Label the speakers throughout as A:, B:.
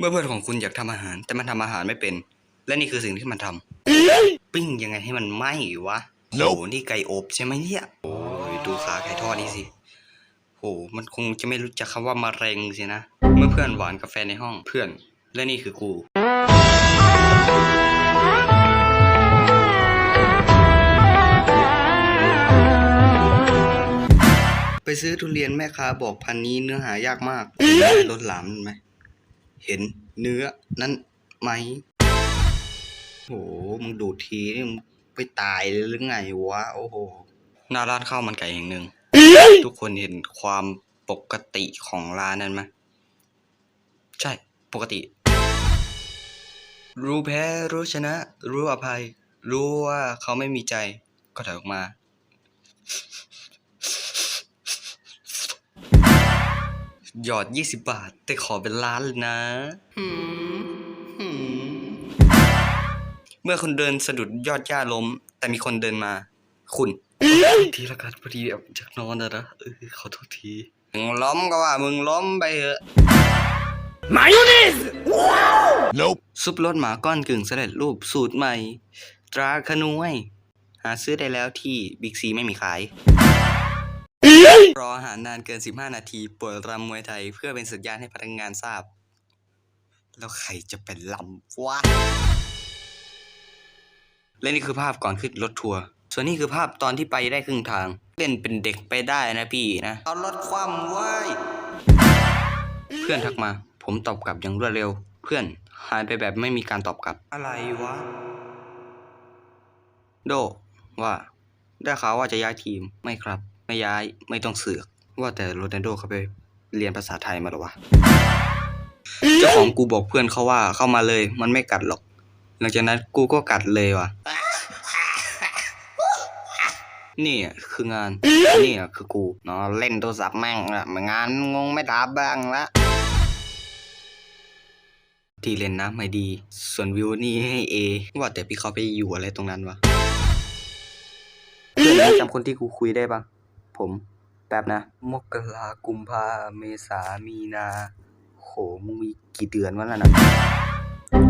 A: เมื่อเพื่อนของคุณอยากทำอาหาร แต่มันทำอาหารไม่เป็น และนี่คือสิ่งที่มันทำปิ้งยังไงให้มันไหม้วะโอ้โหนี่ไก่อบใช่ไหมเนี่ยโอ้ยดูขาไก่ทอดนี่สิโอ้มันคงจะไม่รู้จักคำว่ามะเร็งสินะ เมื่อเพื่อนหวานกาแฟในห้องเพื่อน และนี่คือกูไปซื้อทุเรียนแม่ค้าบอกพันนี้เนื้อหายากมากเห็นไหมรถหลามนั่นไหม เห็นเนื้อนั้นไหมโหมึงดูดทีนี่มึงไปตายเลยหรือไงวะ โอ้โห หน้าร้านข้าวมันไก่แห่งหนึ่ง ทุกคนเห็นความปกติของร้านนั้นไหมใช่ ปกติ รู้แพ้ รู้ชนะ รู้อภัย รู้ว่าเขาไม่มีใจ ก็ถอยออกมา หยอด 20 บาท แต่ขอเป็นล้านเลยนะหืมหืมเมื่อคุณเดินสะดุดยอดหญ้าล้ม แต่มีคนเดินมา คุณทีละกันพอดีแบบจากนอนนะนะเออขอโทษทีมึงล้มก็ว่ามึงล้มไปเถอะ
B: Nope.
A: ซุปรสหมาก้อนกึ่งสำเร็จรูปสูตรใหม่ ตราขนวย หาซื้อได้แล้วที่บิ๊กซีไม่มีขาย รออาหารนานเกิน 15 นาทีปวดรำมวยไทย เพื่อเป็นสัญญาณให้พนักงานทราบ แล้วใครจะเป็นลำวะและนี่คือภาพก่อนขึ้นรถทัวร์ส่วนนี้คือภาพตอนที่ไปได้ครึ่งทาง เล่นเป็นเด็กไปได้นะพี่นะเอารถคว่ำไว้ยเพื่อนทักมา ผมตอบกลับอย่างรวดเร็ว เพื่อนหายไปแบบไม่มีการตอบกลับ อะไรวะ โด ว่า ได้ข่าวว่าจะย้ายทีมไม่ครับ ไม่ย้ายไม่ต้องเสือก ว่าแต่โรนัลโดเขาไปเรียนภาษาไทยมาหรอวะ เจ้าของกูบอกเพื่อนเขาว่าเข้ามาเลย มันไม่กัดหรอก หลังจากนั้นกูก็กัดเลยว่ะ นี่อะคืองาน นี่อะคือกูเนาะเล่นโทรศัพท์แม่งละไม่งานงงไม่ดับบ้างละที่เล่นน้ำไม่ดี ส่วนวิวนี่ให้เอว่าแต่พี่เขาไปอยู่อะไรตรงนั้นวะเพื่อนมึงจำคนที่กูคุยได้ปะ ผมแป๊บนะ มกรากุมภาเมษามีนาโหมึงมีกี่เดือนวะนั่นนะ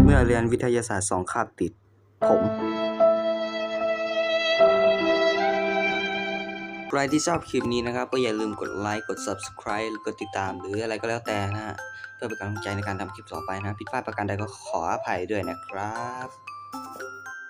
A: เมื่อเรียนวิทยาศาสตร์สองคาบติด ผมใครที่ชอบคลิปนี้นะครับ ก็อย่าลืมกดไลค์กด subscribe หรือกดติดตามหรืออะไรก็แล้วแต่นะฮะเพื่อเป็นกำลังใจในการทำคลิปต่อไปนะผิดพลาดประการใดก็ขออภัยด้วยนะครับ